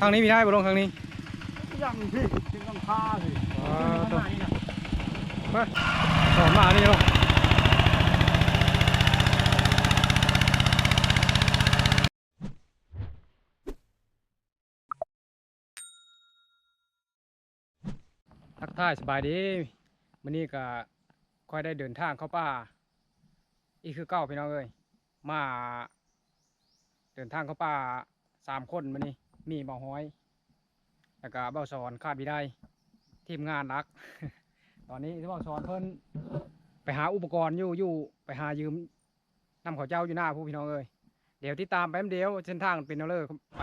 ทางนี้มีได้บ่ลงทางนี้ยังพี่ถึงต้องฆ่าสิอ๋อตัวมาสอนมานี่ลงทักทายสบายดีมื้อนี้ก็ค่อยได้เดินทางเข้าป่า อีกคือเก้าพี่น้องเอ้ยมาเดินทางเข้าป่า สามคนมานี่มีเบาห้อย แล้วก็เบาสอนคาดบิได้ ทีมงานรัก ตอนนี้เบาสอนเพิ่นไปหาอุปกรณ์อยู่อยู่ไปหายืมนำเขาเจ้าอยู่หน้าผู้พี่น้องเลยเดี๋ยวที่ตามแป๊บเดียวเส้นทางเป็นเอาเลยไป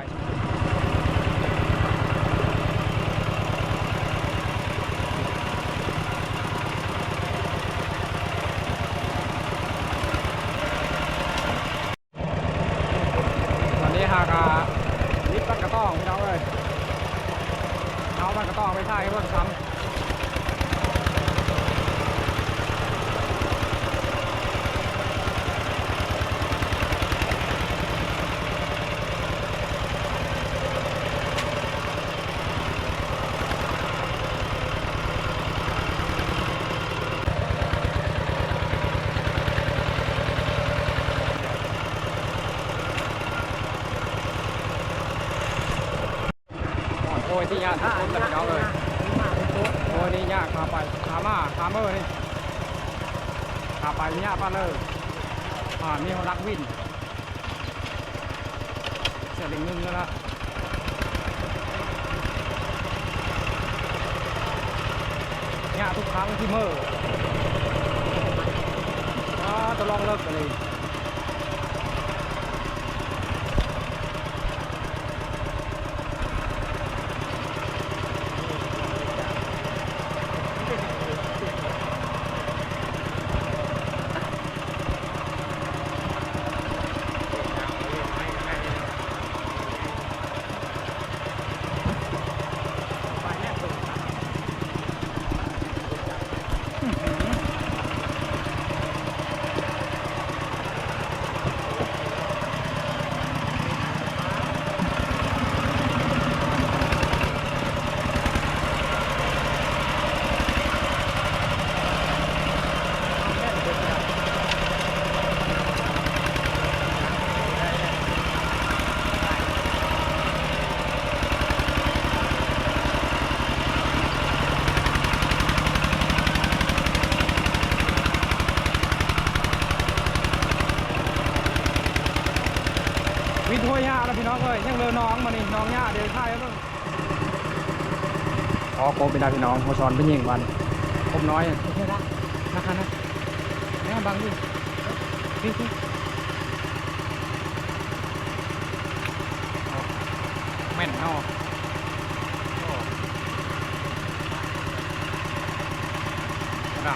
ตอนนี้หากาลิฟต์บ้านกระต้องพี่น้องเอ้ยเอาบ้านกระต้องไปท่ายให้เพิ่นซ้ำโอ้ยที่ยากทุกคนเลยพี่น้องเอ้ยโอ้ยนี่ยากขาไปขามาขาเมอร์นี่ขา ไปนี่ยากป้าเลยอ่ามีคนรักวินเสียหนึ่งนึงแล้วนะเนี่ยทุกครั้งที่เมื่อ่าจะลองเลิกกันเลย วิทยาแล้วพี่น้องเอ้ยยังเลือน้องมานี่น้องย่าเดี๋ยวถ่ายแล้วอ๋อโก เป็นดาพี่น้องเขาสอนเป็นยิงวันคมน้อยนะคะนะนี่บังดิพี่พี่แม่นเนาะนะ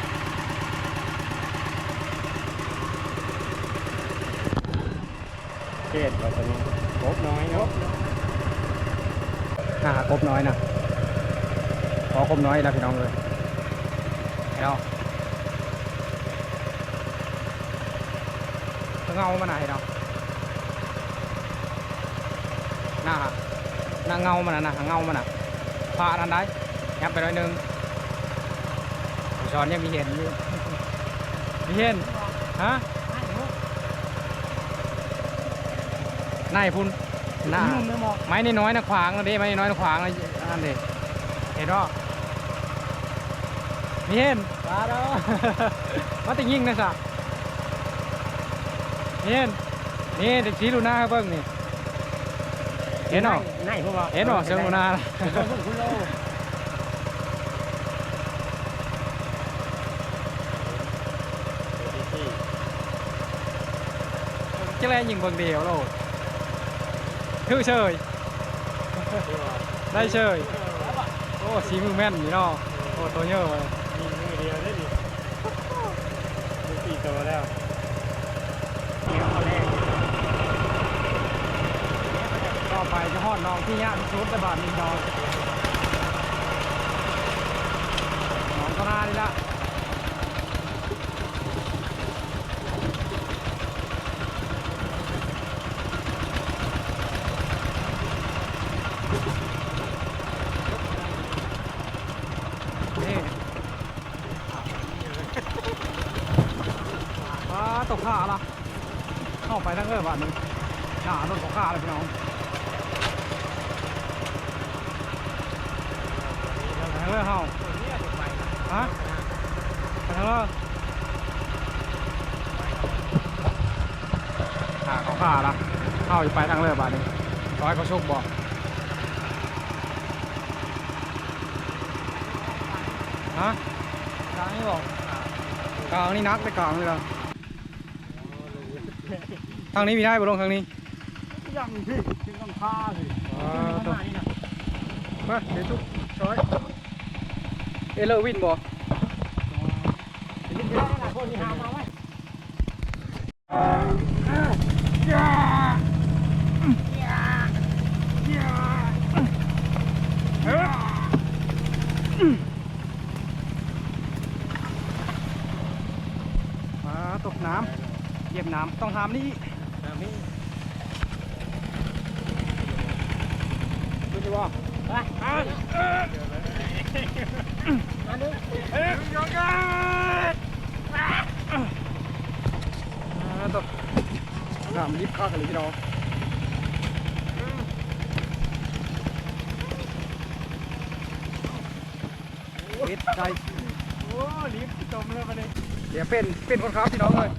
เจ็ดเราตอนนี้ครบน้อยเนาะน่าครบน้อยนะ ขอครบน้อยแล้วพี่น้องเลยเอาเงามาไหนเนาะหน้าหน้าเงามันนะนะเงามันนะพาอันใดยับไปหน่อยหนึงช้อนยังมีเห็นอยู่มีเห็นฮะนายพุ่นหน้าไม่มองไม้นี่น้อยนะขวางนะเด้ไม้นี่น้อยนะขวางนะนั่นเด้เห็นป่ะ มีเห็นตาเด้อมาติยิงนะสะมีเห็นนี่เด็กชี้ดูหน้าให้เบิ้งนี่เห็นหรอไหนพวกเราเห็นหรอเชิงดูหน้านะคุณโลจะแลยิงเบิ้งเดียวโลดคือเฉยได้เฉยโอ้สีมือแม่นนี่เนาะโอ้ตัวเยอะเลย จะหอดน้องที่ยากที่สุดแต่บาทนึงดอกน้องก็น่าดีละตกขาละเข้าไปทั้งเออบาทนึงหนาโดนตกข้าเลยพี่น้อง เดี๋ยวทางเรือเข้าตัวนี้จะไปนะฮะไปทางเรือหาของข้าละเข้าอยู่ไปทางเรือบ้านนี้ร้อยเขาโชคบอกฮะกลางนี่บอกกลางนี่นักไปกลางนี่เหรอทางนี้มีได้บ่ลงทางนี้ยังสิถึงต้องพาสิอ๋อตัวนี่นะมาเดี๋ยวทุกช้อยเอเลอร์วินบ่นี่ได้หลายคนที่หามาไว้มาตกน้ำเหยียบน้ำต้องทำนี่น้ำนี่ดูสิว่าไปอ่า นมาหนึ่งเอ๊ะยองกันตกน้ำลิฟต์ข้ากันเลยพี่น้องเอ็ดใจโอ้ลิฟต์จมเลยมาเลยเดี๋ยวเป็นเป็นคนครับพี่น้องเลย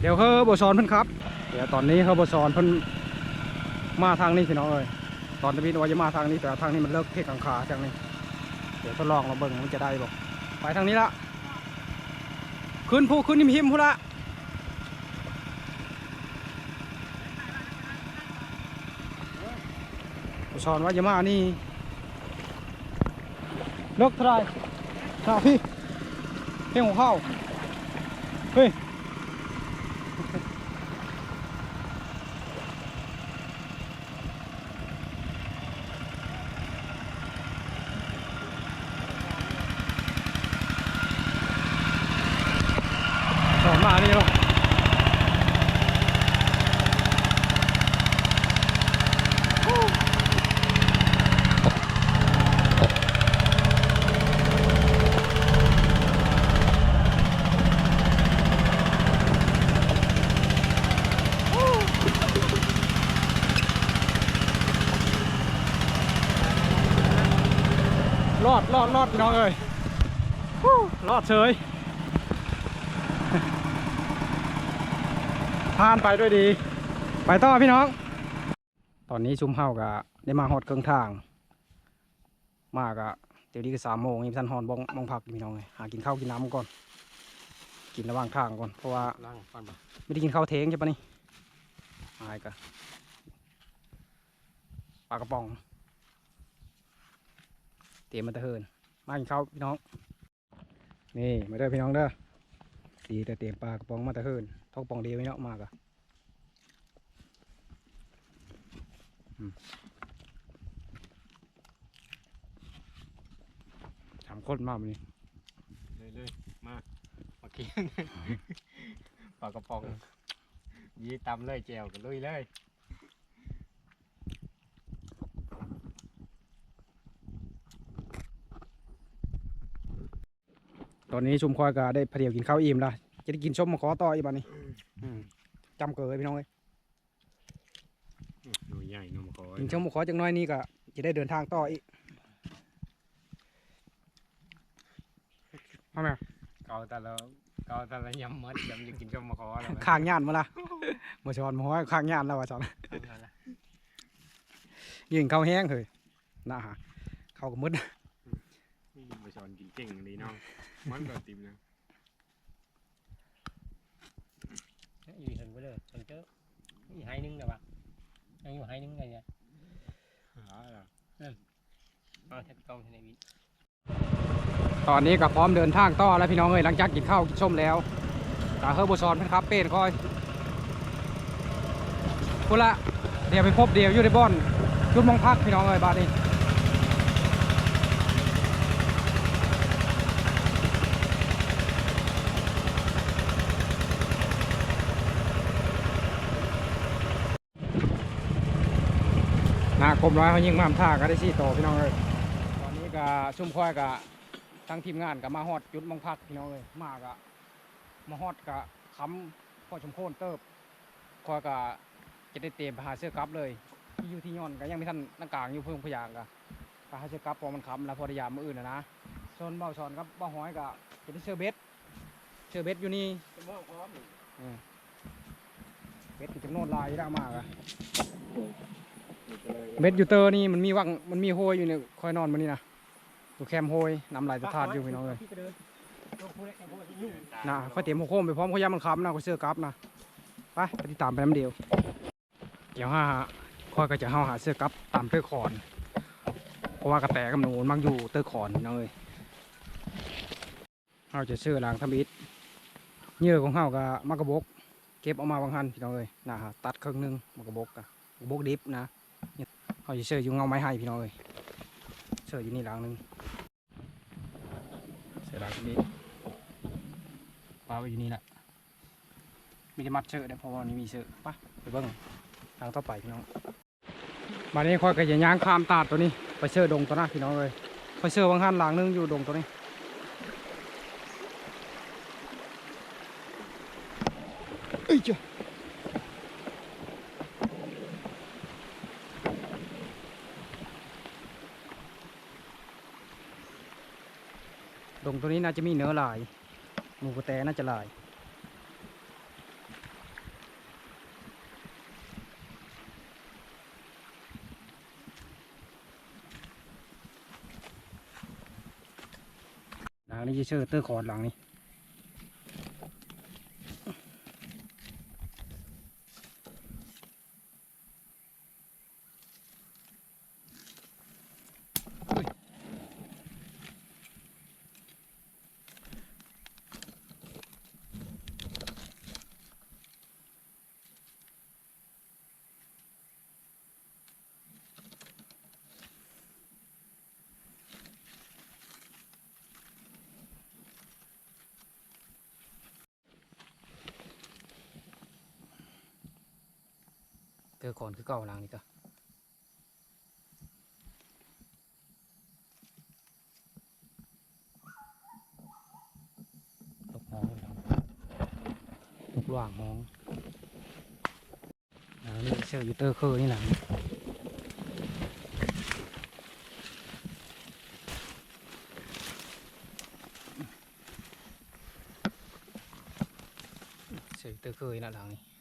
เดี๋ยวเขาบสอนเพิ่นครับ เดี๋ยวตอนนี้เขาบสอนเพิ่นมาทางนี้พี่น้องเลย ตอนที่พี่ว่าจะมาทางนี้แต่ทางนี้มันเลิกเทกังขาจังนี้ เดี๋ยวทดลองเราเบิ่งมันจะได้บ่ไปทางนี้ละขึ้นผู้ขึ้นหิมหิมผู้ละบสอนว่าจะมานี่เลิกเท่าไหรข้าวพี่เพลงของข้าเฮ้ย สอนมานี่หรอรอดรอดรอด พี่น้องเอ้ยฮู้รอดเฉย ผ่านไปด้วยดี ไปต่อพี่น้อง ตอนนี้ชุมเฮากะได้มาฮอดเครื่องทาง มากะเดี๋ยวนี้ก็สามโมงยังทันฮอนบ้องบ้องพักอยู่พี่น้องเลยหากินข้าวกินน้ำก่อน กินระหว่างทางก่อนเพราะว่าล่างฟันบ่ไม่ได้กินข้าวเทงใช่ปะนี่อายกะปลากระป๋อง เตรียมมาตะเฮิน มากินข้าวพี่น้อง นี่มาเด้อพี่น้องเด้อดีแต่เตรียมปลากระป๋องมาตะเฮินทอกระป๋องเดียวไม่เนาะมากอะอืมสามคนมาวันนี้เลยเลยมามากินปลากระป๋องยีตำเลยแจวกันลุยเลย ตอนนี้ชุมคอยก็ได้เพรียวกินข้าวอิ่มละจะได้กินส้มมาขอต่ออีกบ้านี้อืมจำเกยพี่น้องเลยหนูใหญ่หนูมะกอกินส้มมาขอจังน้อยนี่ก็จะได้เดินทางต่ออีกมาไหมเกาแต่ละเกาแต่ละยำมัดยำยังกินก็มะกอแล้วข้างย่านมาละมาชอนมาห้อยข้างย่านแล้วว่าชอนยิงข้าวแห้งเลยนะฮะข้าวก็มืดนี่มาชอนกินเก่งเลยน้อง มันก็ติมนะอยู่ถึงไปเลยถึงเจออีกไฮนึงนะวะยังอยู่ไฮนึงไงเนี่ยหาเหรอเอาแท็กตองที่ไหนวิตอนนี้ก็พร้อมเดินทางต่อแล้วพี่น้องเอ้ยหลังจากกินข้าวกินส้มแล้วกาเฮอร์บซอนเพิ่นครับเป็นคอยพูดละเดี๋ยวไปพบเดี๋ยวอยู่ในบ่อนจุดมองพักพี่น้องเอ้ยบาดนี้หน้ากลมร้อยเขายิงมาทำท่าก็ได้สี่โตวพี่น้องเอ้ยตอนนี้ก็ชุ่มค่อยกับทั้งทีมงานกับมาฮอดจุดมองพักพี่น้องเอ้ยมากะมาฮอดกะค้ำพอชมโคนเติบคอยก็จะได้เตรียมไปหาเสื้อกลับเลยที่อยู่ที่ย่อนก็ยังไม่ทันนังกลางอยู่เพิ่งพยางก็ไปหาเสื้อกลับพอมันค้ำแล้วพอได้ยามมืออื่นนะนะส่วนเบาชอนกับเบาหอยก็จะได้เสื้อเบ็ดเสื้อเบ็ดอยู่นี่จะมองพร้อมเบ็ดมันจำนวนหลายได้มากอะ เบ็ดอยู่เตอร์นี่มันมีวังมันมีโฮยอยู่เนี่ยคอยนอนมันนี่นะอยู่แคมโฮยน้ำไหลจะทาดอยู่พี่น้องเลยนะคอยเตรียมหัวโค้มไปพร้อมเขายามันค้ำนะก็เสื้อกลับนะไปไปติดตามไปน้ำเดียวเดี๋ยวห้าค่อยก็จะเฮาหาเสื้อกลับตามเตอร์คอนเพราะว่ากระแตกับหนูมักอยู่เตอร์คอนพี่น้องเลยเฮาจะเสื้อล้างทำอิฐเยื่อของเฮาก็มากระบก เก็บออกมาบางหันพี่น้องเลยนะฮะตัดครึ่งหนึงมากระบกอะกระบกดิบนะ เนี่ยเฮาจะเสื้ออยู่เงาไม้ให้พี่น้องเลยเสื้ออยู่นี่หลังหนึงเสื้อล้างทำอิฐปลาไว้อยู่นี่แหละมีแต่มัดเชื่อได้เพราะว่านี่มีเชื่อปะไปเบิ้งทางต่อไปพี่น้องมานี้ค่อยก็จะย่างข้ามตาดตัวนี้ ไปเชื่อดงตัวหน้าพี่น้องเลยไปเชื่อบางหันหลังนึงอยู่ดงตัวนี้เอ้ยจ้ะดง ตัวนี้น่าจะมีเนื้อลายหมูกระแตน่าจะลายหลังนี้จะเชื่อเตอร์คอร์ดหลังนี้ ตอร์คอร์ดคือเก่าหลังนี้ก็ลูกมองครับลูกหว่างมองหลังนี้เชื่ออยู่เตอร์เคอร์นี่หลังเชื่ออยู่เตอร์เคอร์นี่แหลังนี้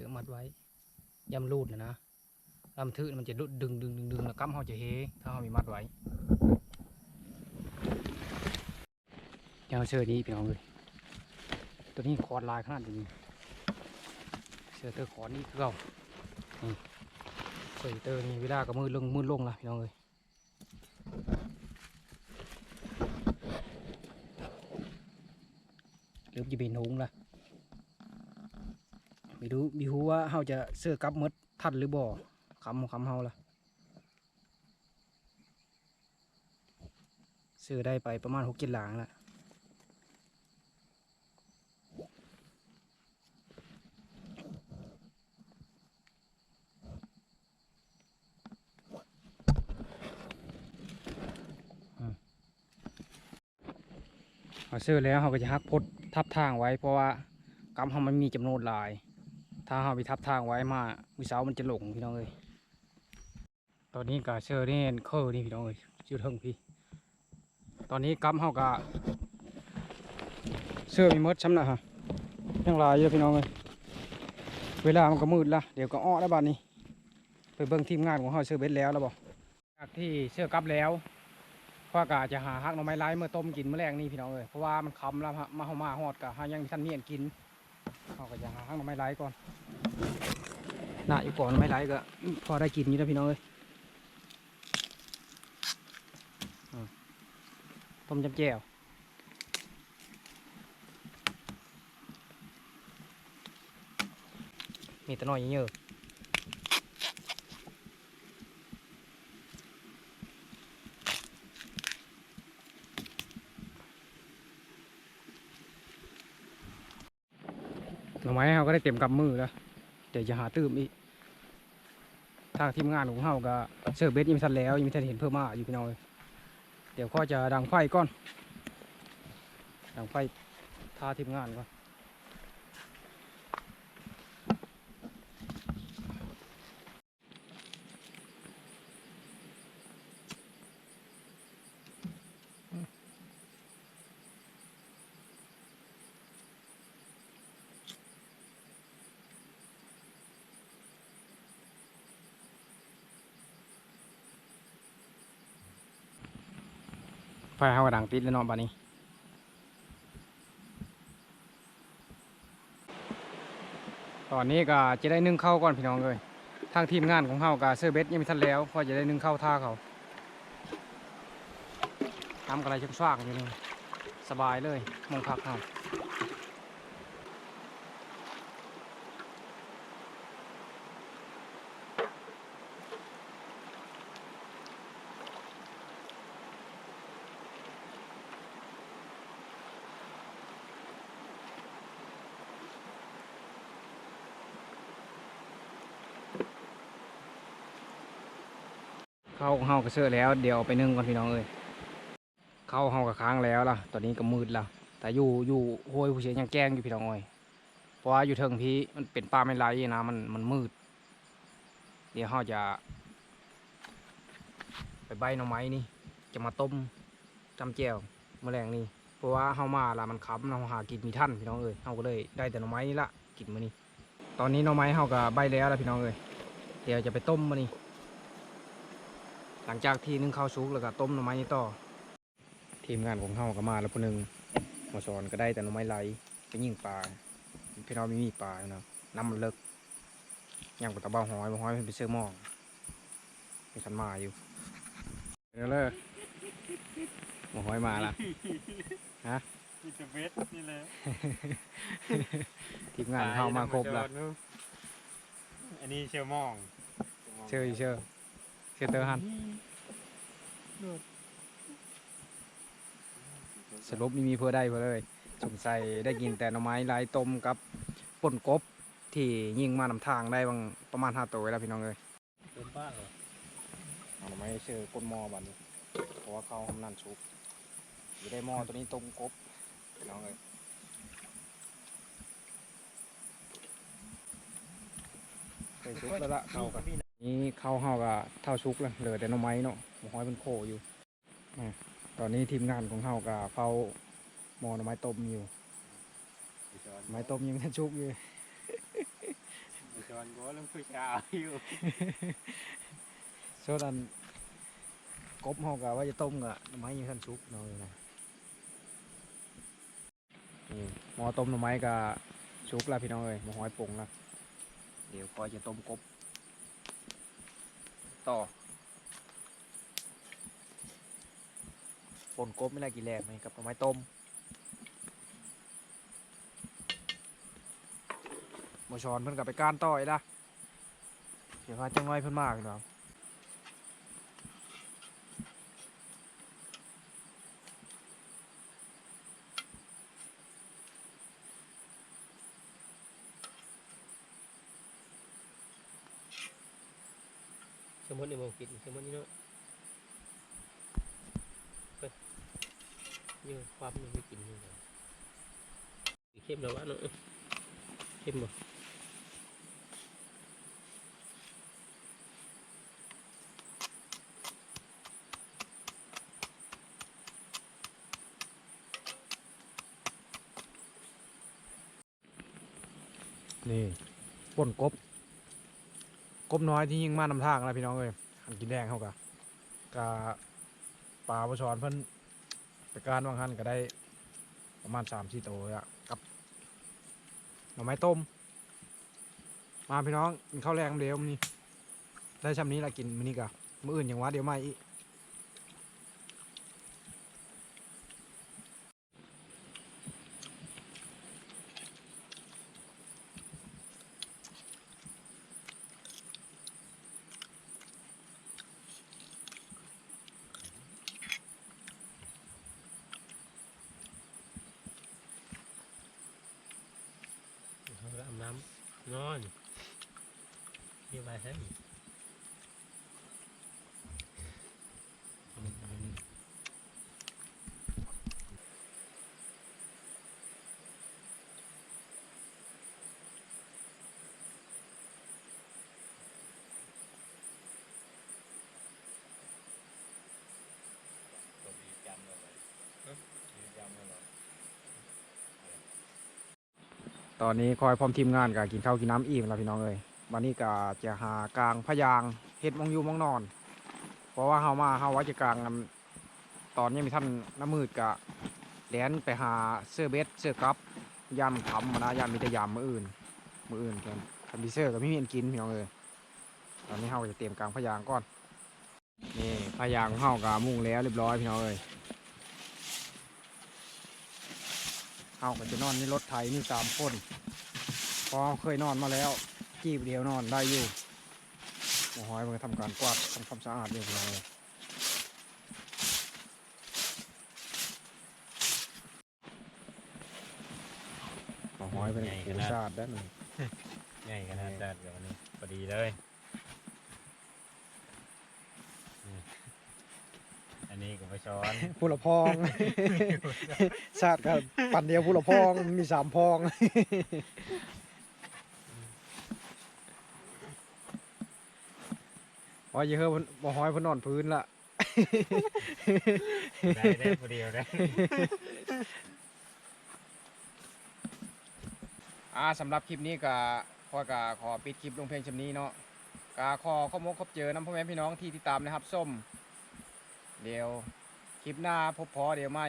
สือมัดไว้ยำรูดนะนะลำทื่นมันจะรุดดึงดึงดึงดึงแล้วกั้มเขาจะเฮถ้าเขามีมัดไว้ยาวเชือนี้พี่น้องเลยตัวนี้คอร์ดลายขนาดนี้เสือเตอร์คอร์ดนี่คือเก่าเสือเตอร์นี่เวลาก็มืดลงมืดลงละพี่น้องเลยเริ่มจะเป็นหงละ ไม่รู้ไม่รู้ว่าเฮาจะเสื้อกลับมดทันหรือบ่คำคำเฮาล่ะซื้อได้ไปประมาณหกกิโลหลางละเอาซื้อแล้วเขาก็จะหักพดทับทางไว้เพราะว่ากำเขามันมีจำนวนหลาย ถ้าเราไปทับทางไว้มาวิสามันจะหลงพี่น้องเอ้ยตอนนี้กาเชอร์นี่เคอร์นี่พี่น้องเอ้ยชื่อเทิงพี่ ตอนนี้กำเขากะเสื้อมีมดช้ำนะฮะยังลายเยอะพี่น้องเอ้ยเวลามันก็มืดละเดี๋ยวก็อ้อแล้วบ้านนี้ ไปเบิ่งทีมงานของเขาเสื้อเบ็ดแล้วแล้วบอกจากที่เสื้อกับแล้วพราะกาจะหาฮักหน่อไม้ไร้เมื่อต้มกินเมื่อแรงนี่พี่น้องเอ้ยเพราะว่ามันคำแล้วฮะมาเฮามาฮอดกะหายังมีท่านเมียนกิน เอาก็จะหาข้างหน่อไม้ไหลก่อนหน้าอยู่ก่อนไม่ไหลก็ พอได้กินอยู่แล้วพี่น้องเอ้ยต้มจำแจ่วมีแต่น้อยเยอะหน่อไม้เขา ก็ได้เต็มกำมือแล้วเดี๋ยวจะหาตื้มอีกทางทีมงานของเขาก็เสิร์ฟเบสยิมทันแล้วยิมทันเห็นเพิ่มมาอยู่พี่น้อยเดี๋ยวข้อจะดังไฟก่อนดังไฟทาทีมงานก่อน ไฟเขากระดังติดแล้วเนาะบ้านี้ตอนนี้ก็จะได้นึ่งข้าวก่อนพี่น้องเลยทางทีมงานของเขากับเซอร์เบสยังไม่ทันแล้วพอจะได้นึ่งข้าวท่าเขาทำอะไรช่างๆอยู่นี่สบายเลยมองพักเฮาาวเฮาก็เสื้อแล้ว เดี๋ยวเอาไปนึ่งก่อนพี่น้องเอ้ยข้าวเฮาก็ค้างแล้วล่ะ ตอนนี้ก็มืดแล้วแต่อยู่อยู่ห้วยผู้เชี่ยยังแกล้งอยู่พี่น้องเอ้ยเพราะว่าอยู่เทิงพี่มันเป็นป่าไม่ไรนะมันมันมืด เดี๋ยวเฮาจะ ไปใบหน่อไม้นี่ จะมาต้มจำแจ่วแมลงนี่เพราะว่าเฮามาละมันค้ำเราหากินมีท่านพี่น้องเอ้ยเฮาก็เลยได้แต่หน่อไม้นี่ละกินมื้อนี้ตอนนี้หน่อไม้เฮาก็ใบแล้วละพี่น้องเอ้ยเดี๋ยวจะไปต้มมื้อนี้ห ลังจากที่นึ่งข้าวสุกแล้วก็ต้มหน่อไม้นี่ต่อ ทีมงานของเฮาก็มาแล้วผู้หนึงมาสอนก็ได้แต่หน่อไม้ไหลไปยิงปลาพี่น้องไม่มีปลาเนาะน้ำมันเลิกย่างกับตะเบาหอยบ่หอยเพิ่นไปเสื้อหมองมีขันมาอยู่เดี๋ยวเลยบ่หอยมาละมีแต่เวทนี่แหละทีมงานเข้ามาครบแล้วอันนี้เชียวมอง เชื่ออยู่เชื่อเชื่อเตอร์ฮัน สรุปไม่มีเพื่อได้เพื่อเลยสงสัยได้กินแต่หน่อไม้ลายต้มกับป่นกบที่ยิงมานำทางได้บางประมาณห้าตัวแล้วพี่น้องเลยเต็มป้าเหรอเอาหน่อไม้เชื่อก้นหม้อบัดนี้เพราะว่าเขาทำนั่นชุบอยู่ได้หม้อตัวนี้ต้มกบพี่น้องเลยเคยชุบแล้วละเข้ากัน นี่เข้าเฮาก็เท่าชุกแล้วเหลือแต่หน่อไม้เนาะหมูห้อยเป็นโคอยู่อ่าตอนนี้ทีมงานของเฮาก็เฝ้าหมอหน่อไม้ต้มอยู่หน่อไม้ต้มยังไม่ทันชุกอยู่จอนก็เรื่องคุยกาอยู่ส่วนอันกบเฮาก็ว่าจะต้มก็หน่อไม้ยังทันชุกเนาะเลยนะนี่หมอต้มหน่อไม้ก็ชุกแล้วพี่น้องเอ้ยหมูห้อยปรุงแล้วเดี๋ยวก็จะต้มกบ ต่อปนกบไม่ได้กี่แรงไหมกับหน่อไม้ต้มโมชอนเพิ่นกลับไปก้านต่อยละเดี๋ยวพาจังน้อยเพิ่นมากเนาะ สมมติ ในมองกินสมมตินี่เนาะไปเยอะความมันไม่กินนี่เลยเข้มแล้ววะเนาะเข้มบ่นี่ป่นกบ กบน้อยที่ยิงมานำทางนะพี่น้องเอ้ย กินแดงเขากะกะปลาบชอนเพิ่นไปการวางหันก็ได้ประมาณสามสี่ตัวเลยอะกับหน่อไม้ต้ม มาพี่น้องกินข้าวแรงเดียวมื้อนี้ได้ชำนี้ละกินมื้อนี้กะมื้ออื่นอย่างว่าเดี๋ยวมาอีก ใช่ไตอนนี้คอยพร้อมทีมงานกับกินข้าวกินน้ำอิ่มแล้วพี่น้องเลย วันนี้ก็จะหากลางพยางเฮ็ดมองอยู่มองนอน เพราะว่าเฮามาเฮาว่าจะกลางนตอนนี้มีท่านน้ำมืดกะแลนไปหาเสื้อเบสเสื้อกับยำทำมานะยำมีแต่ยำมืออื่นมืออื่นกันคันดีเซอร์ก็ไม่มีอันกินพี่น้องเอ้ยตอนนี้เฮาจะเตรียมกลางพยางก่อนนี่พยางเฮากะมุ่งแล้วเรียบร้อยพี่น้องเอ้ยเฮาก็จะนอนในรถไถมีสามคนเพอเคยนอนมาแล้ว จีบเดียวนอนได้อยู่หมูหอยมันก็ทำการกวาดทำความสะอาดเรียบร้อยหมูหอยเป็นผู้สะอาดได้หนึ่งง่ายขนาดนั้นกับวันนี้พอดีเลยนี่อันนี้ก็ไปช้อนผู้ละพองสะอาดกับปั่นเดียวผู้ละพองมีสามพอง อ๋อเยอะเพิ่นหมูหอยเพิ่นนอนพื้นละ ได้ได้พอดีเลยอ่าสำหรับคลิปนี้ก็พอก็ขอปิดคลิปลงเพลงชำนี้เนาะก็ขอข้อมกขอบเจอน้ำพ่อแม่พี่น้องที่ติดตามนะครับส้ม เดี๋ยวคลิปหน้าพบพอเดี๋ยวไม่